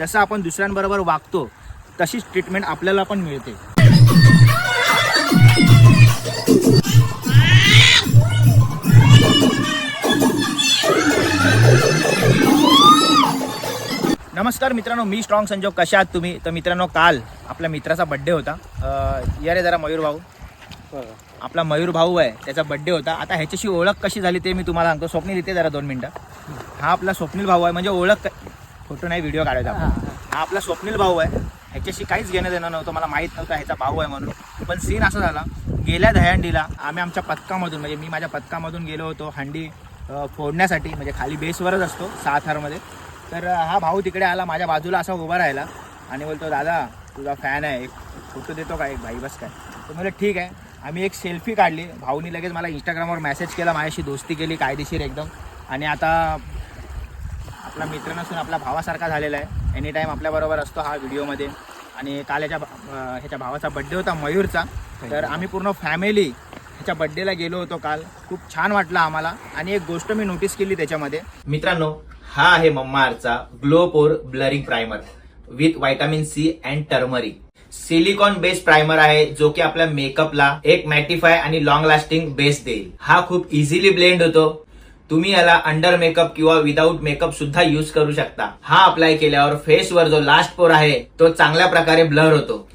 जसं आपण दुसऱ्यांबरोबर वागतो तशीच ट्रीटमेंट आपल्याला पण मिळते. नमस्कार मित्रांनो मी स्ट्रॉंग संजोग. कशा आहात तुम्ही? तर मित्रांनो काल आपल्या मित्राचा बड्डे होता. या रे जरा मयूर भाऊ. आपला मयूर भाऊ आहे त्याचा बड्डे होता. आता ह्याच्याशी ओळख कशी झाली ते मी तुम्हाला सांगतो. स्वप्नील इथे जरा दोन मिनटं. हा आपला स्वप्नील भाऊ आहे. म्हणजे ओळख फोटो नाही व्हिडिओ काढायचा आपण. हा. आपला स्वप्नील भाऊ आहे. ह्याच्याशी काहीच घेणं देणं नव्हतं मला माहीत नव्हतं ह्याचा भाऊ आहे म्हणून. पण सीन असा झाला गेल्या दह्यांडीला आम्ही आमच्या पथकामधून म्हणजे मी माझ्या पथकामधून गेलो होतो हंडी फोडण्यासाठी म्हणजे खाली बेसवरच असतो सहा थरमध्ये तर हा भाऊ तिकडे आला माझ्या बाजूला असा उभा राहिला आणि बोलतो दादा तुझा फॅन आहे एक फोटो देतो का? एक भाई बस काय. तर म्हणलं ठीक आहे. आम्ही एक सेल्फी काढली. भाऊनी लगेच मला इंस्टाग्रामवर मेसेज केला माझ्याशी दोस्ती केली कायदेशीर एकदम. आणि आता आपला मित्र नसून आपला भावासारखा झालेला आहे. एनी टाईम आपल्याबरोबर असतो हा व्हिडिओमध्ये आणि काल ह्याच्या ह्याच्या भावाचा बड्डे होता मयूरचा. तर आम्ही पूर्ण फॅमिली ह्याच्या बड्डेला गेलो होतो काल. खूप छान वाटलं आम्हाला. आणि एक गोष्ट मी नोटीस केली त्याच्यामध्ये. मित्रांनो हा आहे मम्मारचा glow pore blurring primer with vitamin C and turmeric silicone based primer आहे जो की आपल्या मेकअपला एक मॅटिफाय आणि लॉंग लास्टिंग बेस देईल. हा खूप इझिली ब्लेंड होतो. तुम्ही याला अंडर मेकअप किंवा विदाऊट मेकअप सुद्धा युज करू शकता. हा अप्लाय केल्यावर फेसवर जो लास्ट पोर आहे तो चांगल्या प्रकारे ब्लर होतो.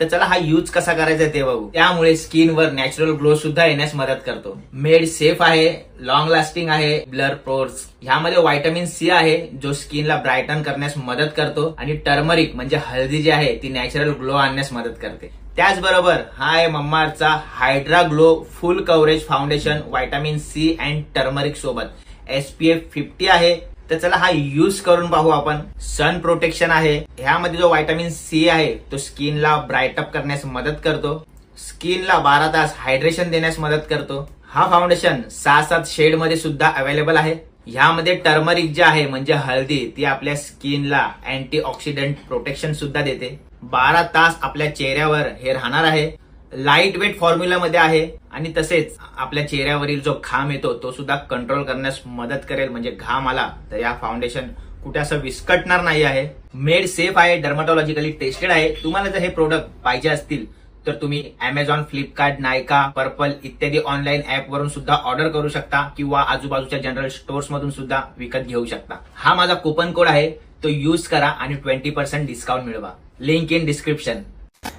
तर चला हा यूज कसा करायचा ते बघू. त्यामुळे स्किनवर नॅचरल ग्लो सुद्धा येण्यास मदत करतो. मेड सेफ आहे लॉंग लास्टिंग आहे ब्लर पोर्स ह्यामध्ये व्हायटामिन सी आहे जो स्किनला ब्रायटन करण्यास मदत करतो. आणि टर्मरिक म्हणजे हळदी जी आहे ती नॅचरल ग्लो आणण्यास मदत करते. त्याचबरोबर हा आहे मम्मारचा hydra glow full coverage foundation vitamin C and turmeric सोबत. एसपीएफ फिफ्टी आहे. तर चला हा यूज करून पाहू आपण. सन प्रोटेक्शन आहे. ह्यामध्ये जो व्हायटामिन सी आहे तो स्किनला ब्राईटअप करण्यास मदत करतो. स्किनला बारा तास हायड्रेशन देण्यास मदत करतो. हा फाउंडेशन सहा सात शेडमध्ये सुद्धा अवेलेबल आहे. ह्यामध्ये टर्मरिक जे आहे म्हणजे हळदी ती आपल्या स्किनला अँटी ऑक्सिडंट प्रोटेक्शन सुद्धा देते. बारा तास आपल्या चेहऱ्यावर हे राहणार आहे. लाइट वेट फॉर्म्युलामध्ये आहे. आणि तसेच आपल्या चेहऱ्यावरील जो घाम येतो तो सुद्धा कंट्रोल करण्यास मदत करेल. म्हणजे घाम आला तर या फाउंडेशन कुठे असं विस्कटणार नाही आहे. मेड सेफ आहे डर्माटॉलॉजिकली टेस्टेड आहे. तुम्हाला जर हे प्रोडक्ट पाहिजे असतील तर तुम्ही अमेझॉन फ्लिपकार्ट नायका पर्पल इत्यादी ऑनलाईन ऍप वरून सुद्धा ऑर्डर करू शकता किंवा आजूबाजूच्या जनरल स्टोर्स मधून सुद्धा विकत घेऊ शकता. हा माझा कुपन कोड आहे. तो यूज करा आणि ट्वेंटी पर्सेंट डिस्काउंट मिळवा. लिंक इन डिस्क्रिप्शन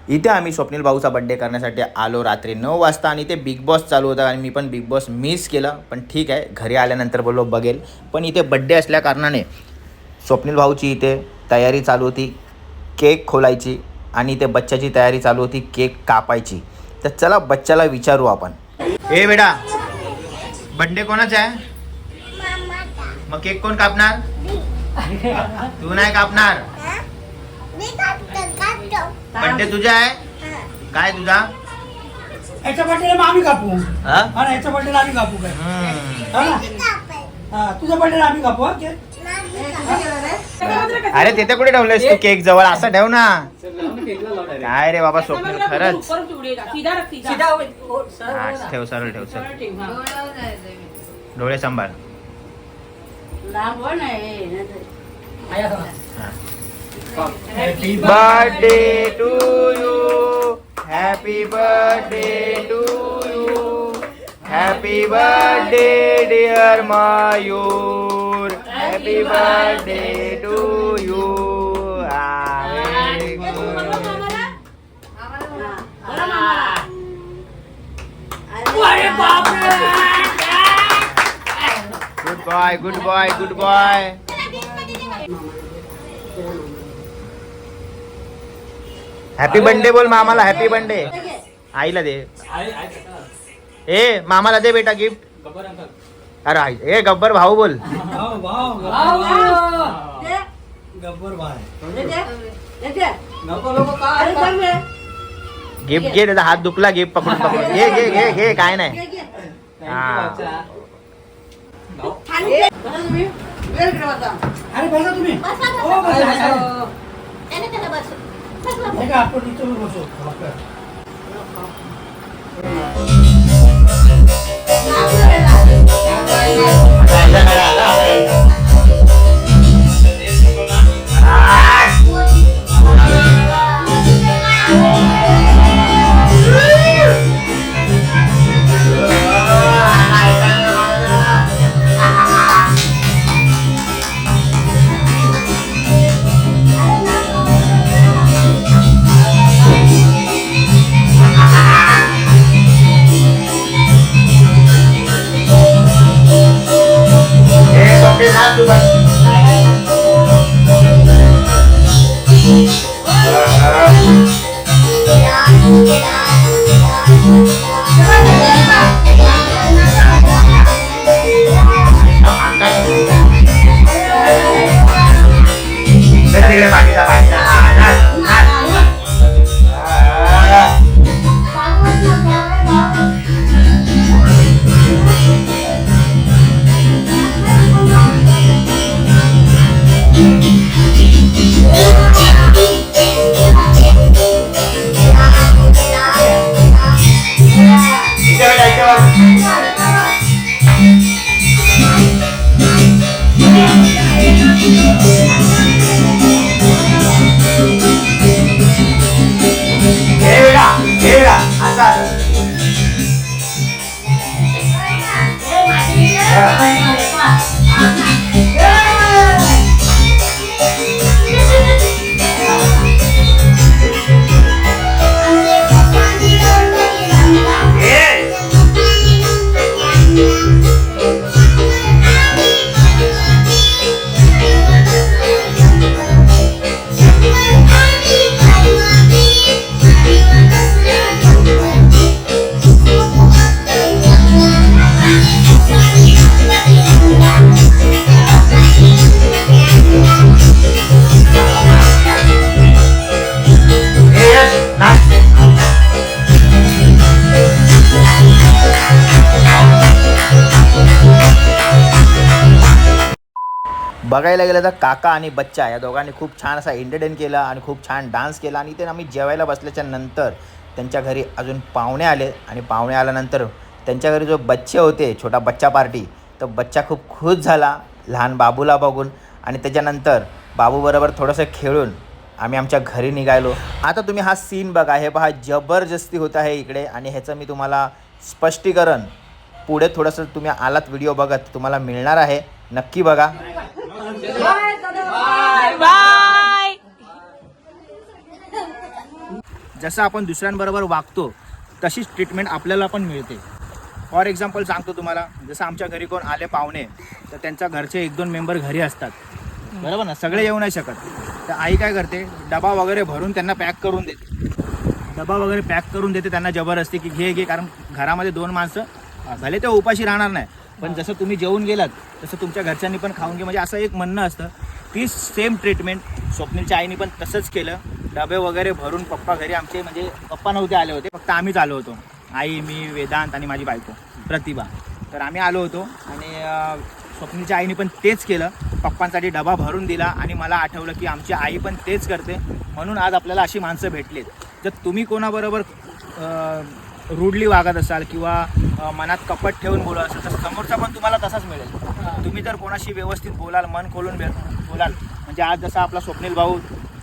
इथे आम्ही स्वप्नील भाऊचा बड्डे करण्यासाठी आलो रात्री नऊ वाजता आणि ते बिग बॉस चालू होता आणि मी पण बिग बॉस मिस केलं. पण ठीक आहे घरी आल्यानंतर बोललो बघेल. पण इथे बड्डे असल्या कारणाने स्वप्नील भाऊची इथे तयारी चालू होती केक खोलायची आणि इथे बच्च्याची तयारी चालू होती केक कापायची. तर चला बच्च्याला विचारू आपण. ए बेटा बड्डे कोणाचा आहे? मग केक कोण कापणार? तू नाही कापणार? बड्डे तुझा आहे? काय तुझा? याच्या बर्थडेला मग आम्ही कापू. हा? हा ना याच्या बर्थडेला आम्ही कापू काय? हम्म. हा ना? हा तुझ्या बर्थडेला आम्ही कापू हा केक? अरे तिथे कुठे ठेवलंयस तू केक जवळ? असं ठेव ना. काय रे बाबा स्वप्नील खरंच. हा, ठेव सरळ ठेव सरळ डोळे सांभाळ. Happy birthday to you happy birthday to you happy birthday dear Mayur happy birthday to you good boy good boy good boy happy birthday बोल मामाला हॅपी बर्थडे आईला दे. ए मामाला दे बेटा गिफ्ट अरे आई ए गब्बर भाऊ बोल. गिफ्ट घे त्याचा हात दुखला गिफ्ट पकडून पकडून. घे घे घे घे काय नाही. हा. अरे बसा तुम्ही हो, बसा, बसा. हे का आपण इथं बसू तिकडे हे बघायला गेलं तर काका आणि बच्चा या दोघांनी खूप छान असा एंटरटेन केला आणि खूप छान डान्स केला आणि ते आम्ही जेवायला बसल्याच्या नंतर त्यांच्या घरी अजून पाहुणे आले आणि पाहुणे आल्यानंतर त्यांच्या घरी जो बच्चे होते छोटा बच्चा पार्टी तर बच्चा खूप खुश झाला लहान बाबूला बघून आणि त्याच्यानंतर बाबूबरोबर थोडंसं खेळून आम्ही आमच्या घरी निघालो. आता तुम्ही हा सीन बघा हे पहा जबरदस्ती होत आहे इकडे आणि ह्याचं मी तुम्हाला स्पष्टीकरण पुढे थोडंसं तुम्ही आलात व्हिडिओ बघत तुम्हाला मिळणार आहे. नक्की बघा. जसं आपण दुसऱ्यांबरोबर वागतो तशीच ट्रीटमेंट आपल्याला पण मिळते. फॉर एक्झाम्पल सांगतो तुम्हाला जसं आमच्या घरी कोण आले पाहुणे तर त्यांच्या घरचे एक दोन मेंबर घरी असतात. बरोबर ना? सगळे येऊ नाही शकत. तर आई काय करते डबा वगैरे भरून त्यांना पॅक करून देते. डबा वगैरे पॅक करून देते त्यांना जबरदस्ती की घे घे कारण घरामध्ये दोन माणसं भले ते उपाशी राहणार नाही पण जसं तुम्ही जेवून गेलात तसं तुमच्या घरच्यांनी पण खाऊन घे. म्हणजे असं एक म्हणणं असतं तीच सेम ट्रीटमेंट स्वप्नीलच्या आईने पण तसंच केलं. डबे वगैरे भरून पप्पा घरी आमचे म्हणजे पप्पा नव्हते आले होते फक्त आम्हीच आलो होतो. आई मी वेदांत आणि माझी बायको प्रतिभा. तर आम्ही आलो होतो आणि अं, स्वप्नीलच्या आईने पण तेच केलं. पप्पांसाठी डबा भरून दिला आणि मला आठवलं की आमची आई पण तेच करते. म्हणून आज आपल्याला अशी माणसं भेटलीत. जर तुम्ही कोणाबरोबर रूडली वागत असाल किंवा मनात कपट ठेवून बोलत असाल तर समोरचा पण तुम्हाला तसाच मिळेल. तुम्ही जर कोणाशी व्यवस्थित बोलाल मन खोलून बोलाल. म्हणजे आज जसा आपला स्वप्नील भाऊ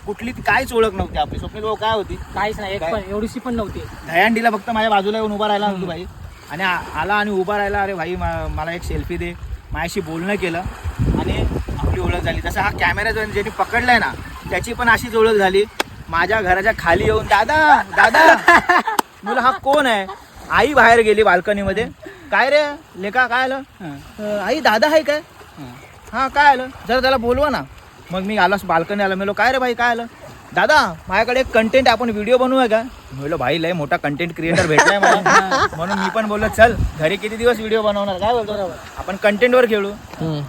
कुठली ती काहीच ओळख नव्हती आपली. स्वप्नील भाऊ काय होती? काहीच नाही एक? पण एवढीशी पण नव्हती. दयांडीला फक्त माझ्या बाजूला येऊन उभा राहिला नव्हतो भाई. आणि आला आणि उभा राहिला अरे भाई मला एक सेल्फी दे. माझ्याशी बोलणं केलं आणि आपली ओळख झाली. जसं हा कॅमेरा जो ज्यांनी पकडलाय ना त्याची पण अशीच ओळख झाली. माझ्या घराच्या खाली येऊन दादा दादा. मुलं हा कोण आहे? आई बाहेर गेली बाल्कनीमध्ये. काय रे? लेका काय आलं? "अं, आई दादा आहे काय? हा. काय आलं? जरा त्याला बोलवा ना. मग मी आलो बाल्कनी आलो. मेलो काय रे भाई काय आलं? दादा माझ्याकडे एक कंटेंट आपण व्हिडिओ बनवूया का? मी बोललो भाई लय मोठा कंटेंट क्रिएटर भेटलाय मला. म्हणून मी पण बोललो चल घरी किती दिवस व्हिडिओ बनवणार? काय बोलतो? आपण कंटेंटवर खेळू.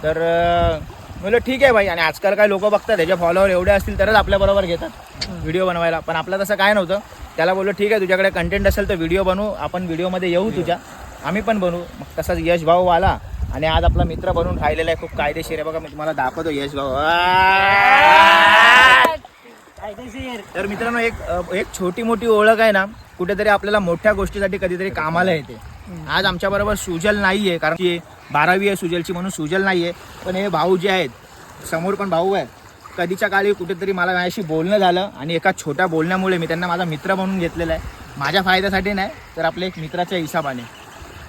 तर अं, म्हणलं ठीक आहे भाई आणि आजकाल काय लोक बघतात त्याचे फॉलोअर एवढे असतील तरच आपल्या बरोबर घेतात व्हिडिओ बनवायला. पण आपलं तसं काय नव्हतं. त्याला बोललो ठीक आहे तुझ्याकडे कंटेंट असेल तर व्हिडिओ बनवू. आपण व्हिडिओमध्ये येऊ तुझ्या. आम्ही पण बनवू. मग तसाच यश भाऊ आला. आणि आज आपला मित्र बनून राहिलेला आहे खूप कायदेशीर आहे. बघा मी तुम्हाला दाखवतो यश भाऊ. तर मित्रांनो एक एक छोटी मोठी ओळख आहे ना कुठेतरी आपल्याला मोठ्या गोष्टीसाठी कधीतरी कामाला येते. आज आमच्या बरोबर सुजल नाहीये कारण की बारावी आहे सुजलची म्हणून सुजल नाहीये. पण हे भाऊ जे आहेत समोर पण भाऊ आहे कधीच्या काळी कुठेतरी मला माझ्याशी बोलणं झालं आणि एका छोट्या बोलण्यामुळे मी त्यांना माझा मित्र म्हणून घेतलेला आहे. माझ्या फायद्यासाठी नाही तर आपल्या एक मित्राच्या हिसाबाने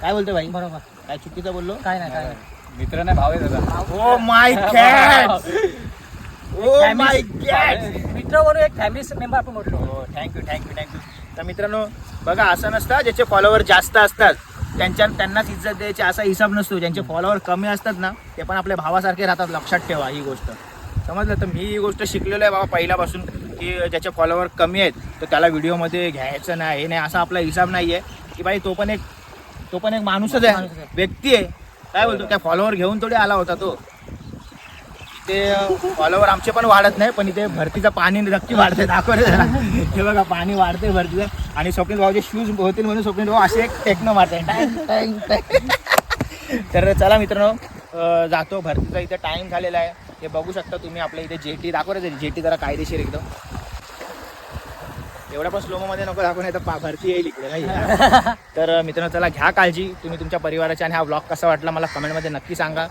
काय बोलतो भाई? बरोबर. काय चुकीचं बोललो? काय नाही काय मित्र नाही भाव आहे दादा oh my God oh my God मित्र म्हणून एक फॅमिली मेंबर आपण म्हटलो. हो थँक्यू थँक्यू थँक्यू तर मित्रांनो बघा असं नसतं ज्याचे फॉलोअर जास्त असतात त्यांच्या त्यांनाच इज्जत द्यायची असा हिसाब नसतो. ज्यांचे फॉलोअर कमी असतात ना ते पण आपल्या भावासारखे राहतात लक्षात ठेवा ही गोष्ट. समजलं? तर मी ही गोष्ट शिकलेलो आहे बाबा पहिल्यापासून की ज्याचे फॉलोअर कमी आहेत तर त्याला व्हिडिओमध्ये घ्यायचं नाही हे नाही असा आपला हिसाब नाही आहे की बाई तो पण एक तो पण एक माणूसच आहे. व्यक्ती आहे. काय बोलतो त्या फॉलोअर घेऊन थोडी आला होता तो. ते फॉलोवर आमचे पण वाढत नाही पण इथे भरतीचं पाणी नक्की वाढते दाखवले हे बघा पाणी वाढते भरतीचं. आणि स्वप्नील भाऊचे शूज होतील म्हणून स्वप्नील भाऊ असे एक टेक्नो मारते. तर चला मित्रांनो जातो भरतीचा इथे टाइम झालेला आहे. हे बघू शकता तुम्ही आपल्या इथे जेटी दाखवले जेटी जरा कायदेशीर एकदम. एवढ्या पण स्लोमो मध्ये नको दाखवून तर पा- भरती येईल इकडे नाही तर मित्रांनो चला घ्या काळजी. तुम्ही तुमच्या परिवाराची आणि हा ब्लॉग कसा वाटला मला कमेंटमध्ये नक्की सांगा.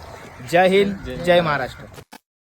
जय हिंद जय महाराष्ट्र.